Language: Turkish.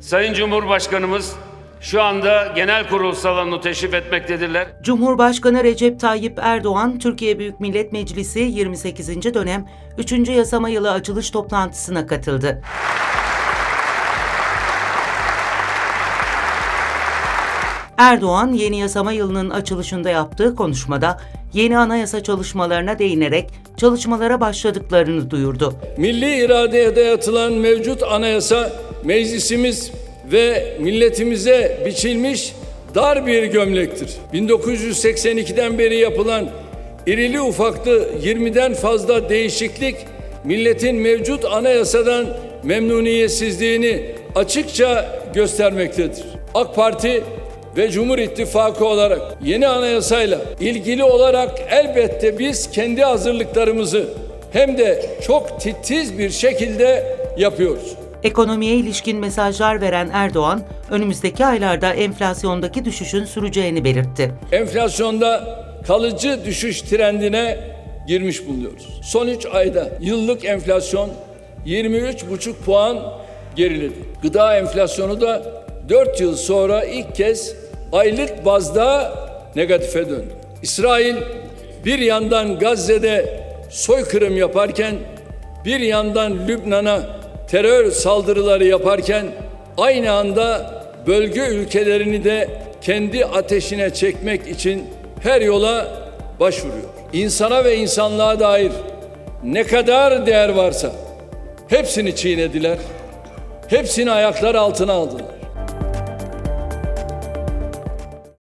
Sayın Cumhurbaşkanımız şu anda genel kurul salonunu teşrif etmektedirler. Cumhurbaşkanı Recep Tayyip Erdoğan, Türkiye Büyük Millet Meclisi 28. dönem 3. yasama yılı açılış toplantısına katıldı. Erdoğan, yeni yasama yılının açılışında yaptığı konuşmada yeni anayasa çalışmalarına değinerek çalışmalara başladıklarını duyurdu. Milli iradeye dayatılan mevcut anayasa meclisimiz ve milletimize biçilmiş dar bir gömlektir. 1982'den beri yapılan irili ufaklı 20'den fazla değişiklik milletin mevcut anayasadan memnuniyetsizliğini açıkça göstermektedir. AK Parti ve Cumhur İttifakı olarak yeni anayasayla ilgili olarak elbette biz kendi hazırlıklarımızı hem de çok titiz bir şekilde yapıyoruz. Ekonomiye ilişkin mesajlar veren Erdoğan, önümüzdeki aylarda enflasyondaki düşüşün süreceğini belirtti. Enflasyonda kalıcı düşüş trendine girmiş bulunuyoruz. Son 3 ayda yıllık enflasyon 23,5 puan geriledi. Gıda enflasyonu da 4 yıl sonra ilk kez aylık bazda negatife döndü. İsrail bir yandan Gazze'de soykırım yaparken bir yandan Lübnan'a terör saldırıları yaparken aynı anda bölge ülkelerini de kendi ateşine çekmek için her yola başvuruyor. İnsana ve insanlığa dair ne kadar değer varsa hepsini çiğnediler. Hepsini ayaklar altına aldılar.